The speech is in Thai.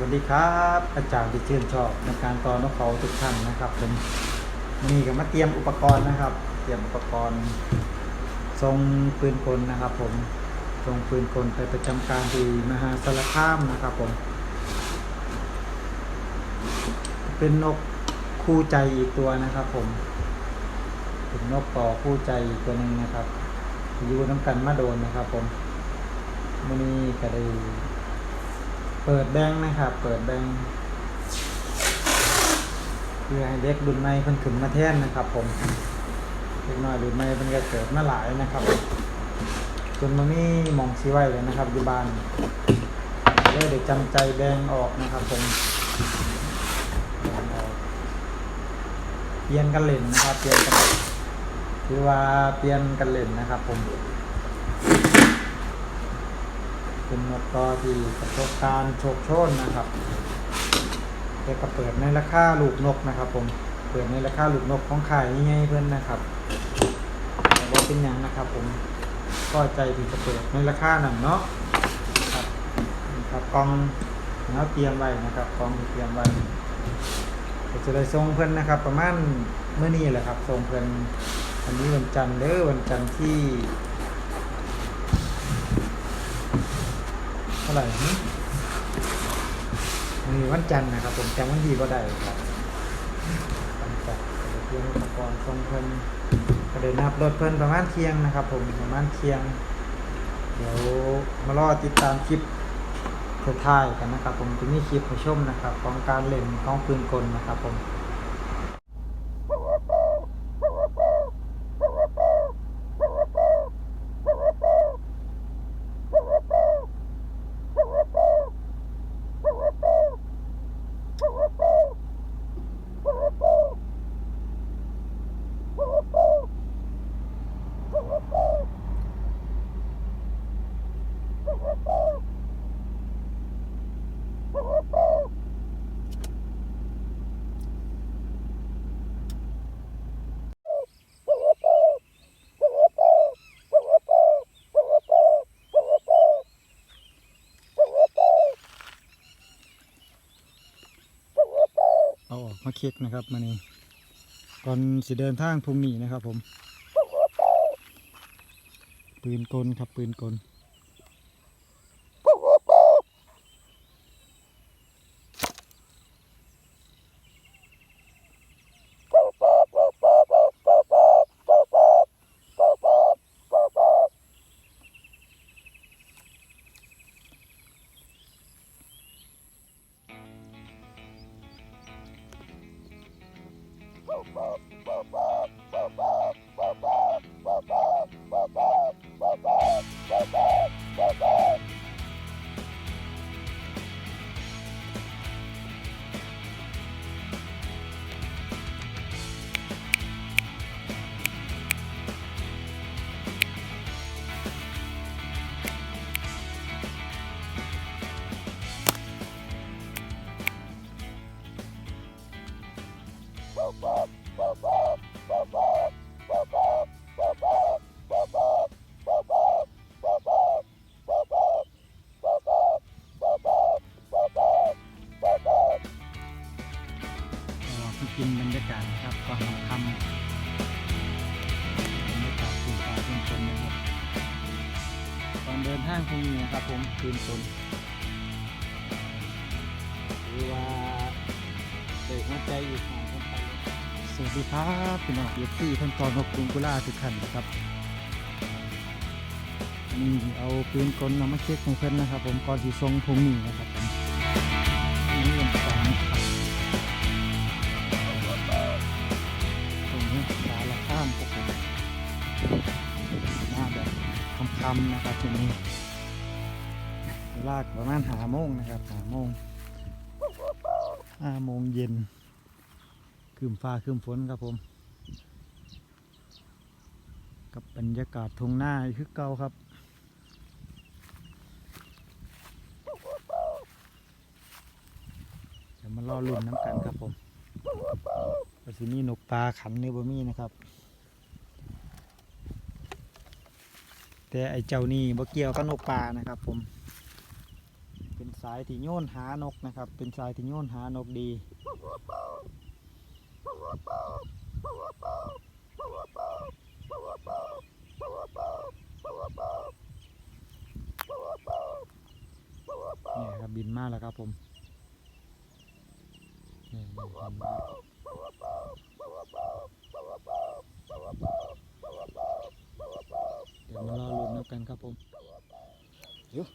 วัสดีครับ อาจารย์ที่ชื่นชอบในการต่อนกเขาทุกท่านนะครับผมวันนี้ก็มาเตรียมอุปกรณ์นะครับ เตรียมอุปกรณ์ทรงปืนกลนะครับ ผมทรงปืนกลไปประจำการที่มหาสารคามนะครับผม เป็นนกคู่ใจอีกตัวนะครับผมเป็นนกต่อคู่ใจอีกตัวหนึ่งนะครับอยู่น้ำกันมาโดนนะครับ ผมวันนี้ก็ได้ เปิดแบงค์นะครับ เปิดแบงค์เพื่อให้เด็กรุ่นใหม่เพิ่นขึ้นมาแท่นนะครับ ผมเด็กน้อยรุ่นใหม่เพิ่นก็เกิดมาหลายนะครับจนมันมีหมองสีไว้เลยนะครับอยู่บ้านเลยเด็กจำใจแบงออกนะครับ ผมเปลี่ยนกันเล่นนะครับ เปลี่ยนกันคือว่าเปลี่ยนกันเล่นนะครับ ผม เป็นนกต่อที่ประสบการณ์โชคโชนนะครับแต่ก็เปิดในราคาลูกนกนะครับ ผมเปิดในราคาลูกนกของขายง่ายๆเพื่อนนะครับแต่ว่าเป็นอย่างนะครับ ผมก็ใจที่จะเปิดในราคาหนังเนาะครับนี่ครับกล่องแล้วเตรียมไว้นะครับกล่องเตรียมไว้จะได้ส่งเพื่อนนะครับ ประมาณเมื่อนี้แหละครับส่งเพื่อนวันนี้วันจันทร์เด้อวันจันทร์ที่ เท่า ไหร่มีวันจันทร์นะครับ ผมจำวันที่ก็ได้ครับวันจันทร์เที่ยงอุปกรณ์ทรงเพิ่นก็เลยนับรถเพิ่นประมาณเที่ยงนะครับ ผมประมาณเที่ยง เดี๋ยวมารอติดตามคลิปท้ายกันนะครับ ผมจะมีคลิปให้ชมนะครับ ของการเล่นของปืนกลนะครับ ผม เอาออกมาเค็กนะครับมานี่ก่อนสิเดินทางพรุ่งนี้นะครับผม ปืนกลครับปืนกลางพรุ่งนี้นะครับผมคืนฝนหรือว่าเด็กหัวใจอีกหางคนไปสวัสดีครับพี่น้องเอฟซีท่านตอนนกกรุงกุลาทุกท่านครับนี่เอาปืนกลเอามาเช็คให้เพื่อนนะครับ ผมก่อนสีทรงพุ่งนี้นะครับผมนี่วันสองครับตรงนี้สารข้ามครับผมหน้าแบบคำๆนะครับทีนี้ ลากประมาณหาโมงนะครับหาโมงห้าโมงเย็นคืมฟ้าคืมฝนครับผม กับบรรยากาศทงหน้าคือเก่าครับเดี๋ยวมารอลุ่นน้ำกันครับผมก็สิมีนกปลาขันในบ่มีนะครับ แต่ไอเจ้านี่บ่เกี่ยวกับนกปลานะครับผมายที่โยนหานกนะครับ เป็นสายที่โยนหานกดีเนี่ยครับบินมากแล้วครับผมนี่เดี๋ยวมารอลุ้นนกกันครับผมเดี๋ยว